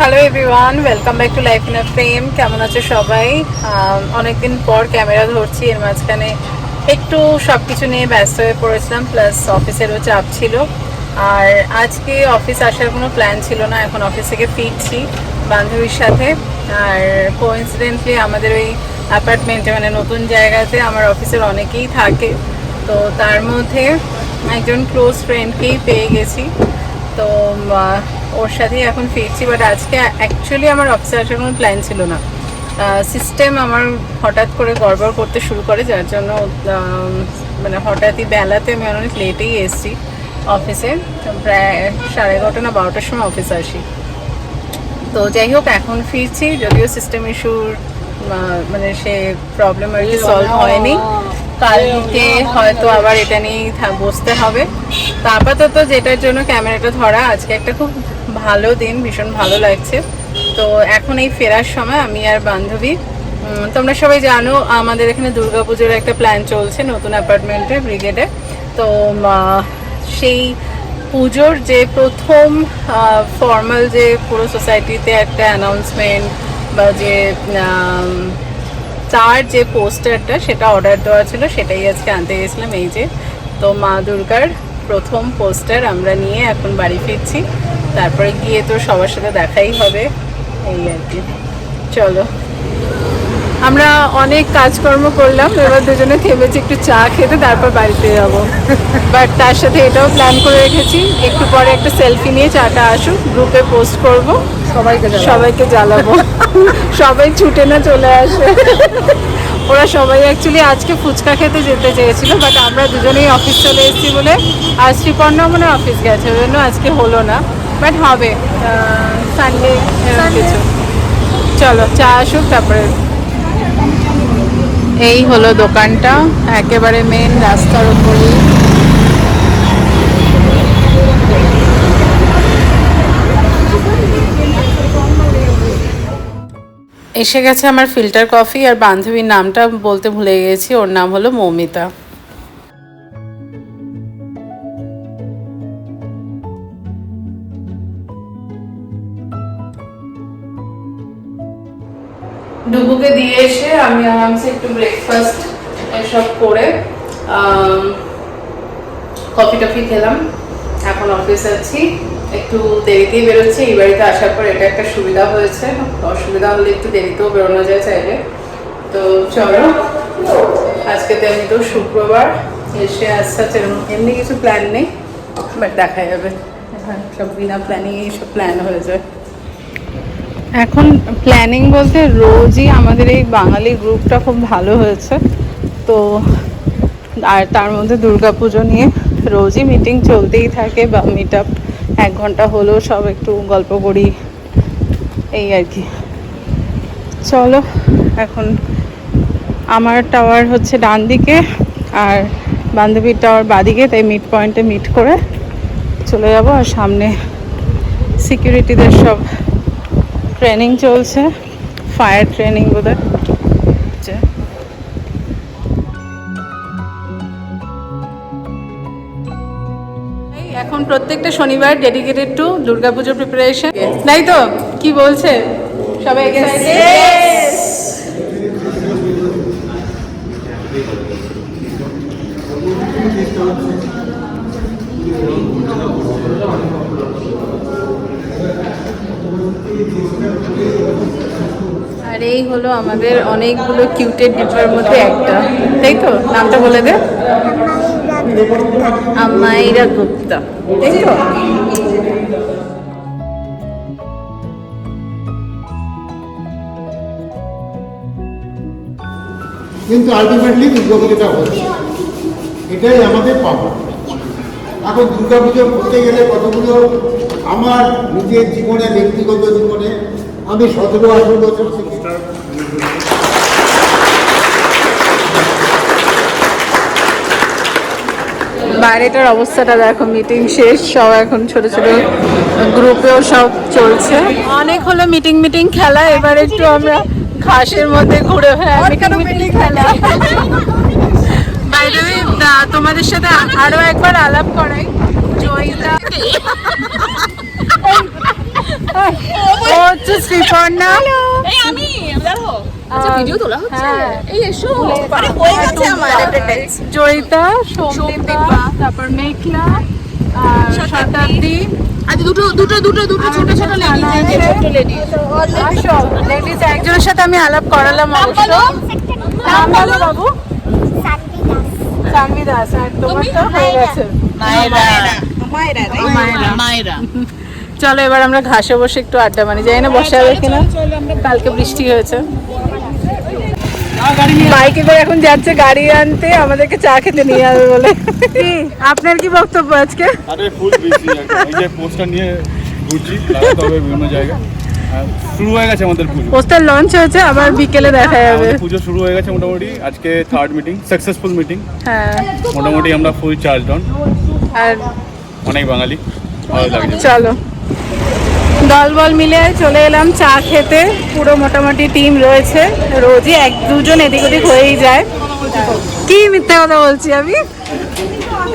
Hello everyone welcome back to life in a frame কেমন আছে সবাই? অনেকদিন পর ক্যামেরা ধরছি, এর মাঝখানে একটু সব কিছু নিয়ে ব্যস্ত হয়ে পড়েছিলাম প্লাস অফিসেরও চাপ ছিল। আর আজকে অফিস আসার কোনো প্ল্যান ছিল না, এখন অফিস থেকে ফিরছি বান্ধবীর সাথে। আর কোইন্সিডেন্টলি আমাদের ওই অ্যাপার্টমেন্টে মানে নতুন জায়গাতে আমার অফিসের অনেকেই থাকে। তো তার মধ্যে একজন ক্লোজ ফ্রেন্ডকেই পেয়ে গেছি। তো ওর সাথেই এখন ফিরছি বাট আজকে অ্যাকচুয়ালি আমার অফিসে আসার কোনো প্ল্যান ছিল না। সিস্টেম আমার হঠাৎ করে গড়বড় করতে শুরু করে যার জন্য মানে হঠাৎই বেলাতে আমি অনেক লেটেই এসেছি অফিসে তো প্রায় সাড়ে এগারোটা না বারোটার সময় অফিস আসি। তো যাই হোক এখন ফিরছি যদিও সিস্টেম ইস্যুর মানে সে প্রবলেম আর কি সলভ হয়নি। কালকে হয়তো আবার এটা নিয়েই বসতে হবে। তো আপাতত যেটার জন্য ক্যামেরাটা ধরা আজকে একটা খুব ভালো দিন, ভীষণ ভালো লাগছে। তো এখন এই ফেরার সময় আমি আর বান্ধবী তোমরা সবাই জানো আমাদের এখানে দুর্গাপুজোর একটা প্ল্যান চলছে নতুন অ্যাপার্টমেন্টে ব্রিগেডে তো সেই পুজোর যে প্রথম ফর্মাল যে পুরো সোসাইটিতে একটা অ্যানাউন্সমেন্ট বা যে তার যে পোস্টারটা সেটা অর্ডার দেওয়া ছিল, সেটাই আজকে আনতে গেছিলাম। এই যে, তো মা দুর্গার প্রথম পোস্টার আমরা নিয়ে এখন বাড়ি ফিরছি। তারপরে গিয়ে তো সবার সাথে দেখাই হবে। এই আর কি। চলো। আমরা অনেক কাজকর্ম করলাম এবার দুজনে থেমেছি একটু চা খেতে তারপর বাড়িতে যাব। বাট তার সাথে এটাও প্ল্যান করে রেখেছি একটু পরে একটা সেলফি নিয়ে চাটা আসুক গ্রুপে পোস্ট করব। সবাইকে সবাইকে জ্বালাবো। সবাই ছুটে না চলে আসে। ওরা সবাই অ্যাকচুয়ালি আজকে ফুচকা খেতে যেতে চেয়েছিল বাট আমরা দুজনেই অফিস চলে এসেছি বলে আজ শ্রীপর্ণা মনে অফিস গেছে ওই জন্য আজকে হলো না। বাট হবে। সানডে কিছু। চলো চা আসুক তারপরে এই হলো দোকানটা। একেবারে মেন রাস্তার উপরেই। এসে গেছে আমার ফিল্টার কফি আর বান্ধবীর নামটা বলতে ভুলে গেছি। ওর নাম হলো মৌমিতা। ডুবুকে দিয়ে এসে আমি আরামসে একটু ব্রেকফাস্ট এসব করে কফি টফি খেলাম। এখন অফিস আছি। একটু দেরিতেই বেরোচ্ছি। এই বাড়িতে আসার পর এটা একটা সুবিধা হয়েছে। অসুবিধা হলে একটু দেরিতেও বেরোনো যায় চাইলে। তো চলো, আজকে তো শুক্রবার। এসে আসছে সেরকম এমনি কিছু প্ল্যান নেই বাট দেখা যাবে। সব বিনা প্ল্যানিং সব প্ল্যান হয়ে যায়। এখন প্ল্যানিং বলতে রোজই আমাদের এই বাঙালি গ্রুপটা খুব ভালো হয়েছে। তো আর তার মধ্যে দুর্গাপুজো নিয়ে রোজই মিটিং চলতেই থাকে বা মিট আপ এক ঘণ্টা হলেও সব একটু গল্প করি, এই আর কি। চলো, এখন আমার টাওয়ার হচ্ছে ডান দিকে আর বান্ধবীর টাওয়ার বাদিকে, তাই মিড পয়েন্টে মিট করে চলে যাব। আর সামনে সিকিউরিটিদের সব ট্রেনিং চলছে, ফায়ার ট্রেনিং এই এখন প্রত্যেকটা শনিবার ডেডিকেটেড টু দুর্গাপুজোর প্রিপারেশন তাই তো? কি বলছে? সবাই? আর এই হলো আমাদের অনেকগুলো কিউটেড ডিব্বার মধ্যে একটা। তাই তো? নামটা বলে দে। আমাইরা গুপ্তা। তাই তো? কিন্তু আলটিমেটলি দুর্গাপুজোটা হচ্ছে। এটাই আমাদের পাওয়া এখন দুর্গাপুজো করতে গেলে কতগুলো আমার নিজের জীবনে ব্যক্তিগত জীবনে আমি সতেরো আঠেরো বছর বাইরেটার অবস্থাটা দেখো মিটিং শেষ সব এখন ছোট ছোট গ্রুপেও সব চলছে। অনেক হলো মিটিং মিটিং খেলা এবার একটু আমরা ঘাসের মধ্যে ঘুরে হ্যাঁ মিটিং মিটিং খেলা। বাইরে তোমাদের সাথে আরও একবার আলাপ করাই। জয়িতা। ও হচ্ছে শ্রীপর্ণা। আমি দেখো আচ্ছা ভিডিও তোলা হচ্ছে। হ্যাঁ। হয়ে জয়িতা সোমদীপা তারপর মেঘলা শতাব্দী। আজ দুটো দুটো দুটো দুটো ছোট ছোট লেডিস একজনের সাথে আমি আলাপ করালাম অবশ্য। বাবু। সানভি দাস আর তোমার তো হয়ে গেছে মায়েরা মায়েরা চলো এবার আমরা ঘাসে বসে একটু আড্ডা মারি। যাই না বসে হবে কিনা? কালকে বৃষ্টি হয়েছে। বাইকে করে এখন যাচ্ছে গাড়ি আনতে আমাদেরকে চা খেতে নিয়ে যাবে বলে। আপনার কি বক্তব্য আজকে? আরে ফুল বিজি এই যে পোস্টার নিয়ে ঘুরছি হবে বিভিন্ন জায়গায়। শুরু হয়ে গেছে আমাদের পুজো। পোস্টার লঞ্চ হয়েছে আবার বিকেলে দেখা যাবে। পুজো শুরু হয়ে গেছে মোটামুটি। আজকে থার্ড মিটিং সাকসেসফুল মিটিং হ্যাঁ। মোটামুটি আমরা ফুল চার্জ ডাউন আর অনেক বাঙালি। ভালো লাগছে চলো। দল বল মিলে চলে এলাম চা খেতে। পুরো মোটামুটি টিম রয়েছে। রোজই এক দুজন এদিক ওদিক হয়েই যায়। কি মিথ্যে কথা বলছি আমি?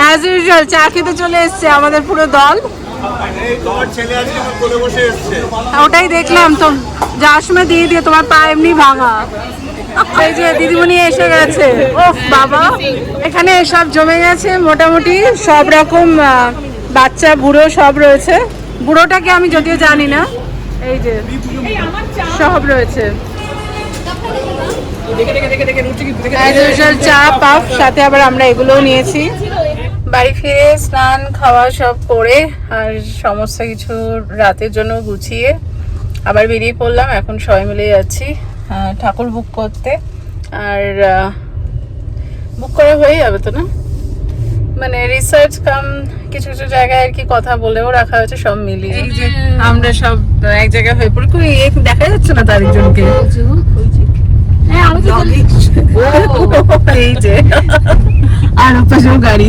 অ্যাজ ইউজুয়াল চা খেতে চলে এসছে আমাদের পুরো দল। ওটাই দেখলাম তো যার সময় দিয়ে দিয়ে তোমার পা এমনি ভাঙা এই যে দিদিমণি এসে গেছে ও বাবা এখানে সব জমে গেছে মোটামুটি সব রকম বাচ্চা বুড়ো সব রয়েছে বুড়োটাকে আমি যদিও জানি না এই যে সব রয়েছে চা পাফ সাথে আবার আমরা এগুলোও নিয়েছি বাড়ি ফিরে স্নান খাওয়া সব করে আর সমস্ত কিছু রাতের জন্য গুছিয়ে আবার বেরিয়ে পড়লাম। এখন সবাই মিলে যাচ্ছি ঠাকুর বুক করতে। আর বুক করা হয়ে যাবে তো না? মানে রিসার্চ কাম কিছু কিছু জায়গায় আর কি কথা বলেও রাখা হয়েছে সব মিলিয়ে। যে আমরা সব এক জায়গায় হয়ে পড়ি। কই দেখা যাচ্ছে না তার একজনকে? যে আর পাশেও গাড়ি।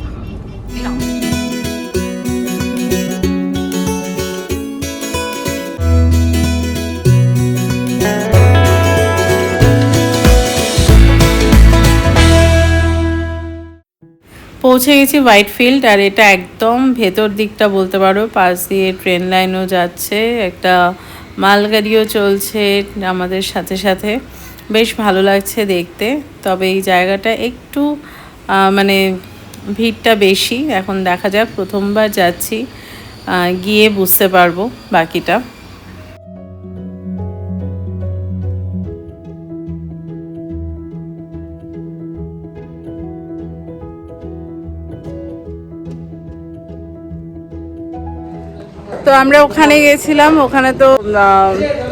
পৌঁছে গেছি হোয়াইট ফিল্ড আর এটা একদম ভেতর দিকটা বলতে পারো। পাশ দিয়ে ট্রেন লাইনও যাচ্ছে, একটা মালগাড়িও চলছে আমাদের সাথে সাথে। বেশ ভালো লাগছে দেখতে, তবে এই জায়গাটা একটু মানে ভিড়টা বেশি। এখন দেখা যাক, প্রথমবার যাচ্ছি গিয়ে বুঝতে পারব বাকিটা। তো আমরা ওখানে গেছিলাম ওখানে তো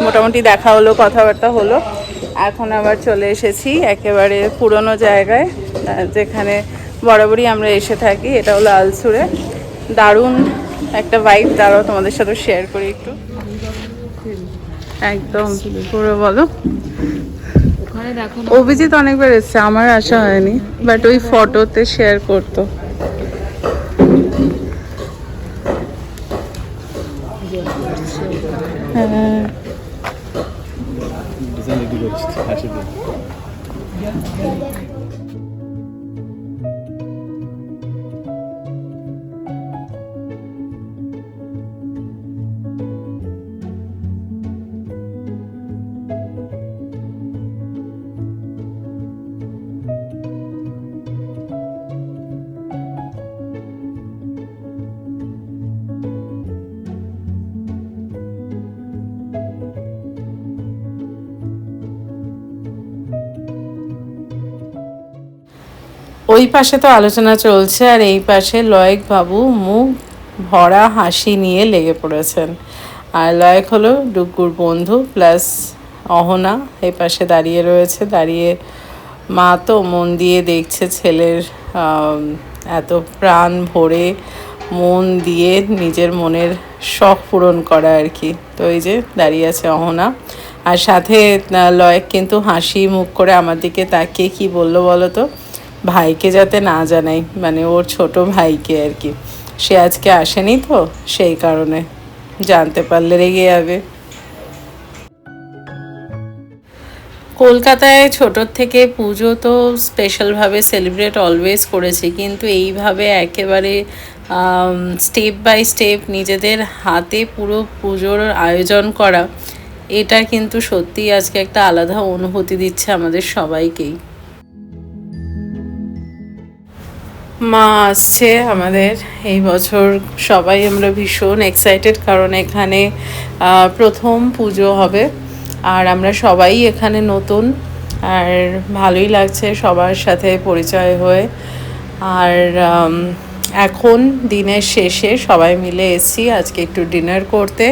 মোটামুটি দেখা হলো কথাবার্তা হলো। এখন আবার চলে এসেছি একেবারে পুরনো জায়গায় যেখানে বরাবরই আমরা এসে থাকি এটা হলো আলসুরে। দারুণ একটা ভাইব দাঁড়াও তোমাদের সাথে শেয়ার করি একটু। একদম পুরো বলো। দেখো অভিজিৎ অনেকবার এসছে আমার আশা হয়নি বাট ওই ফটোতে শেয়ার করতো। Güzel bir görüştü. Her şey ওই পাশে তো আলোচনা চলছে, আর এই পাশে লয়েক বাবু মুখ ভরা হাসি নিয়ে লেগে পড়েছেন। আর লয়েক হলো ডুগুর বন্ধু, প্লাস অহনা এই পাশে দাঁড়িয়ে রয়েছে। দাঁড়িয়ে মা তো মন দিয়ে দেখছে ছেলের এত প্রাণ ভরে মন দিয়ে নিজের মনের শখ পূরণ করা আর কি। তো এই যে দাঁড়িয়ে আছে অহনা। আর সাথে লয়েক কিন্তু হাসি মুখ করে আমার দিকে তাকিয়ে কি বলল বলো তো? ভাইকে যাতে না জানাই মানে ওর ছোট ভাইকে আর কি। সে আজকে আসেনি তো, সেই কারণে জানতে পারলে রেগে যাবে। কলকাতায় ছোটোর থেকে পুজো তো স্পেশালভাবে সেলিব্রেট অলওয়েজ করেছি, কিন্তু এইভাবে একেবারে স্টেপ বাই স্টেপ নিজেদের হাতে পুরো পুজোর আয়োজন করা, এটা কিন্তু সত্যিই আজকে একটা আলাদা অনুভূতি দিচ্ছে আমাদের সবাইকেই। মা আসছে আমাদের। এই বছর সবাই আমরা ভীষণ এক্সাইটেড কারণ এখানে প্রথম পুজো হবে। আর আমরা সবাই এখানে নতুন। আর ভালোই লাগছে সবার সাথে পরিচয় হয়ে। আর এখন দিনের শেষে সবাই মিলে এসেছি আজকে একটু ডিনার করতে।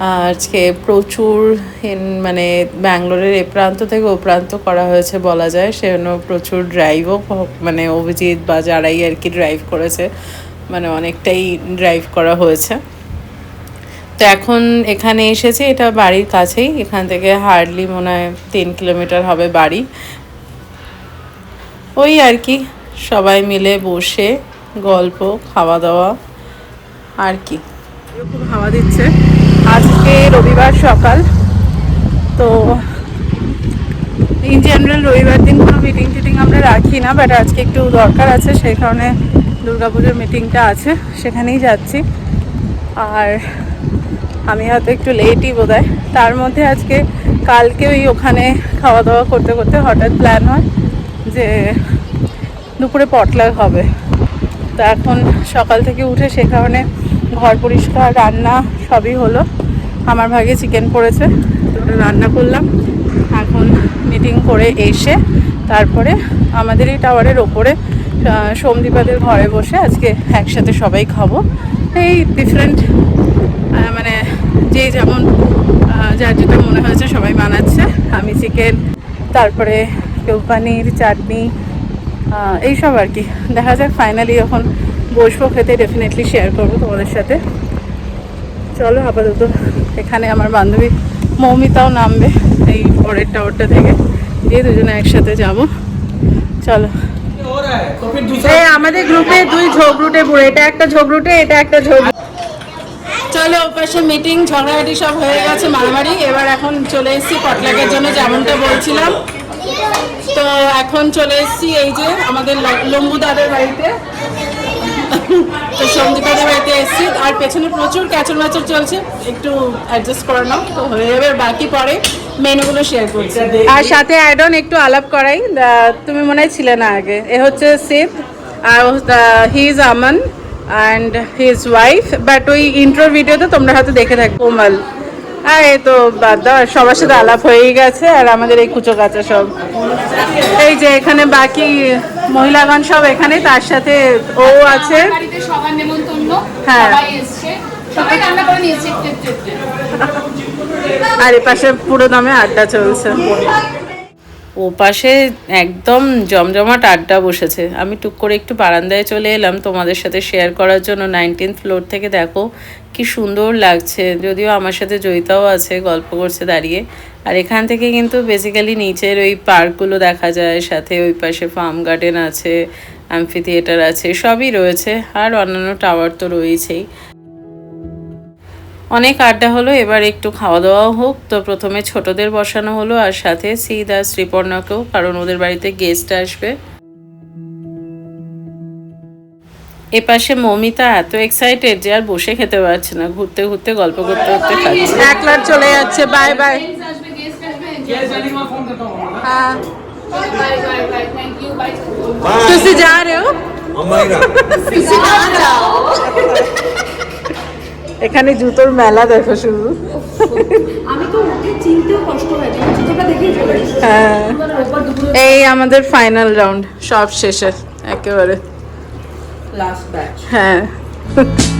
আজকে প্রচুর মানে ব্যাঙ্গালোরের এ প্রান্ত থেকে ও প্রান্ত করা হয়েছে বলা যায়। সেজন্য প্রচুর ড্রাইভও মানে অভিজিৎ বা যারাই আর কি ড্রাইভ করেছে মানে অনেকটাই ড্রাইভ করা হয়েছে। তো এখন এখানে এসেছি, এটা বাড়ির কাছেই, এখান থেকে হার্ডলি মনে হয় তিন কিলোমিটার হবে বাড়ি। ওই আর কি, সবাই মিলে বসে গল্প খাওয়া দাওয়া আর কি। খুব হাওয়া দিচ্ছে। আজকে রবিবার সকাল। তো ইন জেনারেল রবিবার দিন কোনো মিটিং টিটিং আমরা রাখি না বাট আজকে একটু দরকার আছে, সেই কারণে দুর্গাপুজোর মিটিংটা আছে, সেখানেই যাচ্ছি। আর আমি হয়তো একটু লেটই বোধ তার মধ্যে আজকে কালকে ওই ওখানে খাওয়া দাওয়া করতে করতে হঠাৎ প্ল্যান হয় যে দুপুরে পটলাগ হবে। তো এখন সকাল থেকে উঠে সে কারণে ঘর পরিষ্কার, রান্না সবই হলো। আমার ভাগে চিকেন পড়েছে ওটা রান্না করলাম। এখন মিটিং করে এসে তারপরে আমাদের এই টাওয়ারের ওপরে সোমদীপাদের ঘরে বসে আজকে একসাথে সবাই খাব। এই ডিফারেন্ট মানে যে যেমন যার যেটা মনে হয়েছে সবাই বানাচ্ছে। আমি চিকেন তারপরে কেউ পানির, চাটনি এইসব আর কি। দেখা যাক ফাইনালি যখন বসবো খেতে ডেফিনেটলি শেয়ার করব তোমাদের সাথে। চলো আপাতত এখানে আমার বান্ধবী মৌমিতাও নামবে এই পরের টাওয়ারটা থেকে দিয়ে দুজনে একসাথে যাব। চলো। আমাদের গ্রুপে দুই ঝগড়ুটে পুরো। এটা একটা ঝগড়ুটে এটা একটা ঝগড়ু চলো ওপাশে মিটিং ঝগড়াঝাটি সব হয়ে গেছে মারামারি। এবার এখন চলে এসেছি পটলাকের জন্য যেমনটা বলছিলাম। তো এখন চলে এসেছি এই যে আমাদের লম্বু দাদের বাড়িতে। তো সন্দীপাদের বাড়িতে এসেছি। আর পেছনে প্রচুর ক্যাচর ম্যাচর চলছে। একটু অ্যাডজাস্ট করে নাও। তো হয়ে যাবে। বাকি পরে মেনুগুলো শেয়ার করছি। আর সাথে অ্যাড অন একটু আলাপ করাই। তুমি মনে হয় ছিলে না আগে। এ হচ্ছে সিদ আর he is Aman and his wife but ওই ইন্ট্রো ভিডিওতে তোমরা হয়তো দেখে থাকো কোমল। আর এই তো বাদ দাও। সবার সাথে আলাপ হয়েই গেছে। আর আমাদের এই কুচো কাচা সব। এই যে এখানে বাকি মহিলাগণ সব এখানে তার সাথে ও আছে। বাড়িতে সবার নেমন্তন্ন হ্যাঁ। সবাই এসছে। সবাই রান্না করে নিয়েছে একটু একটু একটু। আর এপাশে পুরো দামে আড্ডা চলছে। ও পাশে একদম জমজমাট আড্ডা বসেছে। আমি টুক করে একটু বারান্দায় চলে এলাম তোমাদের সাথে শেয়ার করার জন্য। নাইনটিন ফ্লোর থেকে দেখো কি সুন্দর লাগছে। যদিও আমার সাথে জয়িতাও আছে, গল্প করছে দাঁড়িয়ে। আর এখান থেকে কিন্তু বেসিক্যালি নিচের ওই পার্কগুলো দেখা যায়, সাথে ওই পাশে ফার্ম গার্ডেন আছে অ্যাম্ফি থিয়েটার আছে, সবই রয়েছে। আর অন্যান্য টাওয়ার তো রয়েছেই। অনেক আড্ডা হলো, এবার একটু খাওয়া দাওয়াও হোক। তো প্রথমে ছোটদের বসানো হলো, আর সাথে সিদ আর শ্রীপর্ণাকেও, কারণ ওদের বাড়িতে গেস্ট আসবে। এ পাশে মমিতা এত এক্সাইটেড যে আর বসে খেতে পারছে না, ঘুরতে ঘুরতে, গল্প করতে করতে খাচ্ছে। একলার চলে যাচ্ছে বাই বাই তুমি যা রেও এখানে জুতোর মেলা দেখো শুধু। আমি তো চিনতেও কষ্ট হয়। হ্যাঁ এই আমাদের ফাইনাল রাউন্ড সব শেষের, একেবারে। লাস্ট ব্যাচ হ্যাঁ